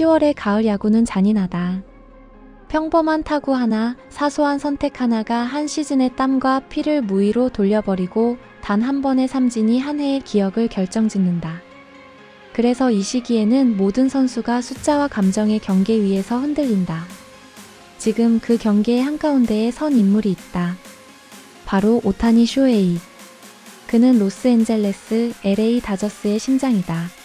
10월의 가을 야구는 잔인하다. 평범한 타구 하나, 사소한 선택 하나가 한 시즌의 땀과 피를 무의로 돌려버리고 단 한 번의 삼진이 한 해의 기억을 결정짓는다. 그래서 이 시기에는 모든 선수가 숫자와 감정의 경계 위에서 흔들린다. 지금 그 경계의 한가운데에 선 인물이 있다. 바로 오타니 쇼헤이. 그는 로스앤젤레스 LA 다저스의 심장이다.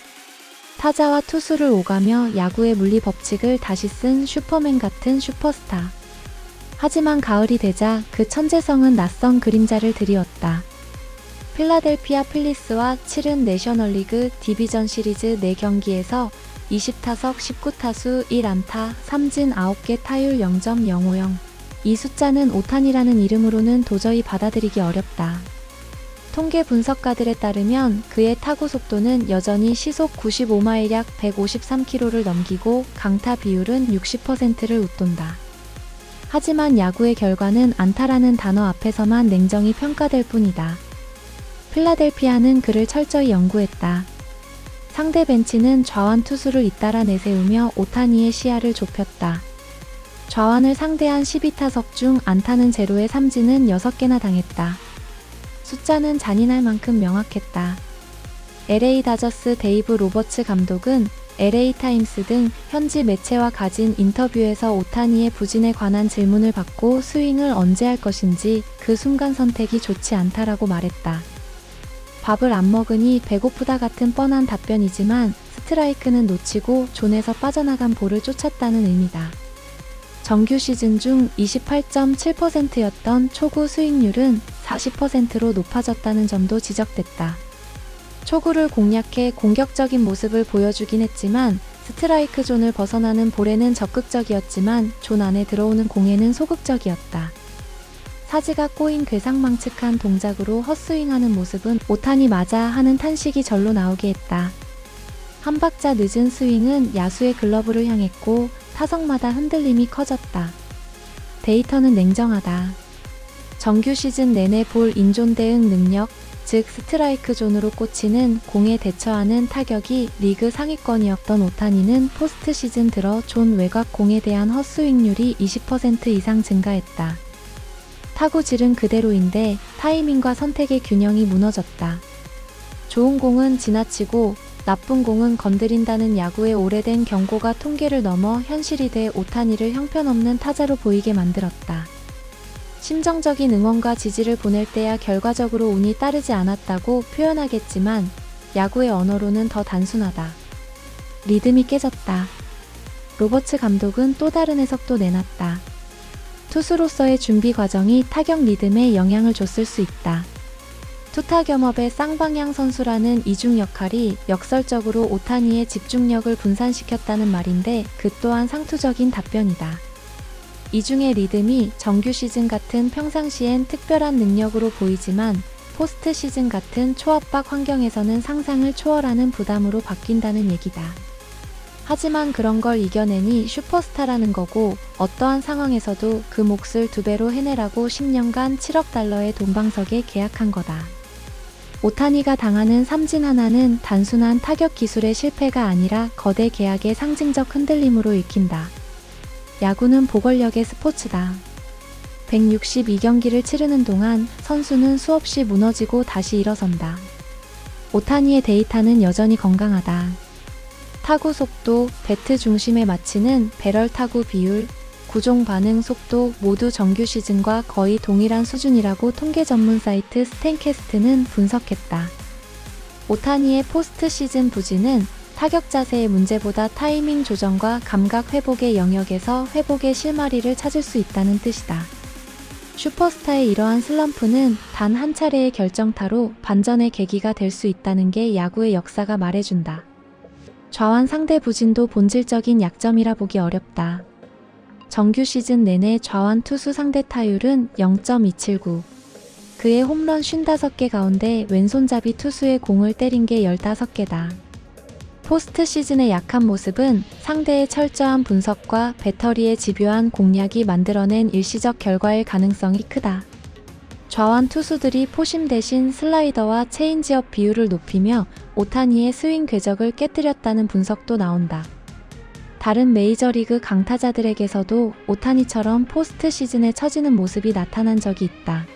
타자와 투수를 오가며 야구의 물리 법칙을 다시 쓴 슈퍼맨 같은 슈퍼스타. 하지만 가을이 되자 그 천재성은 낯선 그림자를 드리웠다. 필라델피아 필리스와 치른 내셔널리그 디비전 시리즈 4경기에서 20타석 19타수 1안타 3진 9개 타율 0.050. 이 숫자는 오탄이라는 이름으로는 도저히 받아들이기 어렵다. 통계 분석가들에 따르면 그의 타구 속도는 여전히 시속 95마일 약 153km를 넘기고 강타 비율은 60%를 웃돈다. 하지만 야구의 결과는 안타라는 단어 앞에서만 냉정히 평가될 뿐이다. 필라델피아는 그를 철저히 연구했다. 상대 벤치는 좌완 투수를 잇따라 내세우며 오타니의 시야를 좁혔다. 좌완을 상대한 12타석 중 안타는 제로에 삼진은 6개나 당했다. 숫자는 잔인할 만큼 명확했다. LA 다저스 데이브 로버츠 감독은 LA 타임스 등 현지 매체와 가진 인터뷰에서 오타니의 부진에 관한 질문을 받고 스윙을 언제 할 것인지 그 순간 선택이 좋지 않다라고 말했다. 밥을 안 먹으니 배고프다 같은 뻔한 답변이지만 스트라이크는 놓치고 존에서 빠져나간 볼을 쫓았다는 의미다. 정규 시즌 중 28.7%였던 초구 수익률은 40%로 높아졌다는 점도 지적됐다. 초구를 공략해 공격적인 모습을 보여주긴 했지만 스트라이크 존을 벗어나는 볼에는 적극적이었지만 존 안에 들어오는 공에는 소극적이었다. 사지가 꼬인 괴상망측한 동작으로 헛스윙하는 모습은 오탄이 맞아 하는 탄식이 절로 나오게 했다. 한 박자 늦은 스윙은 야수의 글러브를 향했고 타석마다 흔들림이 커졌다. 데이터는 냉정하다. 정규 시즌 내내 볼 인존 대응 능력, 즉 스트라이크 존으로 꽂히는 공에 대처하는 타격이 리그 상위권이었던 오타니는 포스트 시즌 들어 존 외곽 공에 대한 헛스윙률이 20% 이상 증가했다. 타구 질은 그대로인데 타이밍과 선택의 균형이 무너졌다. 좋은 공은 지나치고 나쁜 공은 건드린다는 야구의 오래된 경고가 통계를 넘어 현실이 돼 오타니를 형편없는 타자로 보이게 만들었다. 심정적인 응원과 지지를 보낼 때야 결과적으로 운이 따르지 않았다고 표현하겠지만 야구의 언어로는 더 단순하다. 리듬이 깨졌다. 로버츠 감독은 또 다른 해석도 내놨다. 투수로서의 준비 과정이 타격 리듬에 영향을 줬을 수 있다. 투타 겸업의 쌍방향 선수라는 이중 역할이 역설적으로 오타니의 집중력을 분산시켰다는 말인데 그 또한 상투적인 답변이다. 이중의 리듬이 정규 시즌 같은 평상시엔 특별한 능력으로 보이지만 포스트 시즌 같은 초압박 환경에서는 상상을 초월하는 부담으로 바뀐다는 얘기다. 하지만 그런 걸 이겨내니 슈퍼스타라는 거고 어떠한 상황에서도 그 몫을 두 배로 해내라고 10년간 7억 달러의 돈방석에 계약한 거다. 오타니가 당하는 삼진 하나는 단순한 타격 기술의 실패가 아니라 거대 계약의 상징적 흔들림으로 읽힌다. 야구는 보궐력의 스포츠다. 162경기를 치르는 동안 선수는 수없이 무너지고 다시 일어선다. 오타니의 데이터는 여전히 건강하다. 타구 속도, 배트 중심에 맞히는 배럴 타구 비율, 구종 반응 속도 모두 정규 시즌과 거의 동일한 수준이라고 통계 전문 사이트 스탠캐스트는 분석했다. 오타니의 포스트 시즌 부진은 타격 자세의 문제보다 타이밍 조정과 감각 회복의 영역에서 회복의 실마리를 찾을 수 있다는 뜻이다. 슈퍼스타의 이러한 슬럼프는 단 한 차례의 결정타로 반전의 계기가 될 수 있다는 게 야구의 역사가 말해준다. 좌완 상대 부진도 본질적인 약점이라 보기 어렵다. 정규 시즌 내내 좌완 투수 상대 타율은 0.279. 그의 홈런 55개 가운데 왼손잡이 투수의 공을 때린 게 15개다. 포스트 시즌의 약한 모습은 상대의 철저한 분석과 배터리의 집요한 공략이 만들어낸 일시적 결과일 가능성이 크다. 좌완 투수들이 포심 대신 슬라이더와 체인지업 비율을 높이며 오타니의 스윙 궤적을 깨뜨렸다는 분석도 나온다. 다른 메이저리그 강타자들에게서도 오타니처럼 포스트 시즌에 처지는 모습이 나타난 적이 있다.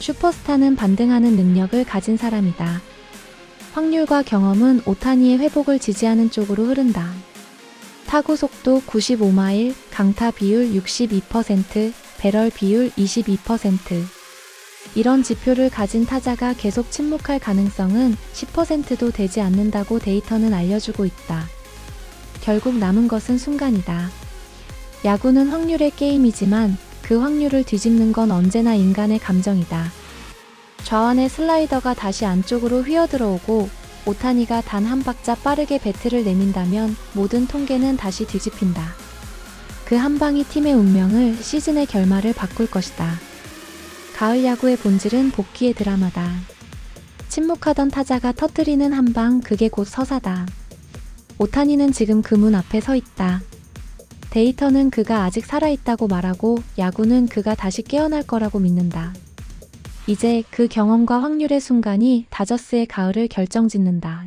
슈퍼스타는 반등하는 능력을 가진 사람이다. 확률과 경험은 오타니의 회복을 지지하는 쪽으로 흐른다. 타구 속도 95마일, 강타 비율 62%, 배럴 비율 22%. 이런 지표를 가진 타자가 계속 침묵할 가능성은 10%도 되지 않는다고 데이터는 알려주고 있다. 결국 남은 것은 순간이다. 야구는 확률의 게임이지만 그 확률을 뒤집는 건 언제나 인간의 감정이다. 좌완의 슬라이더가 다시 안쪽으로 휘어들어오고 오타니가 단 한 박자 빠르게 배트를 내민다면 모든 통계는 다시 뒤집힌다. 그 한 방이 팀의 운명을 시즌의 결말을 바꿀 것이다. 가을 야구의 본질은 복귀의 드라마다. 침묵하던 타자가 터뜨리는 한 방, 그게 곧 서사다. 오타니는 지금 그 문 앞에 서 있다. 데이터는 그가 아직 살아있다고 말하고 야구는 그가 다시 깨어날 거라고 믿는다. 이제 그 경험과 확률의 순간이 다저스의 가을을 결정짓는다.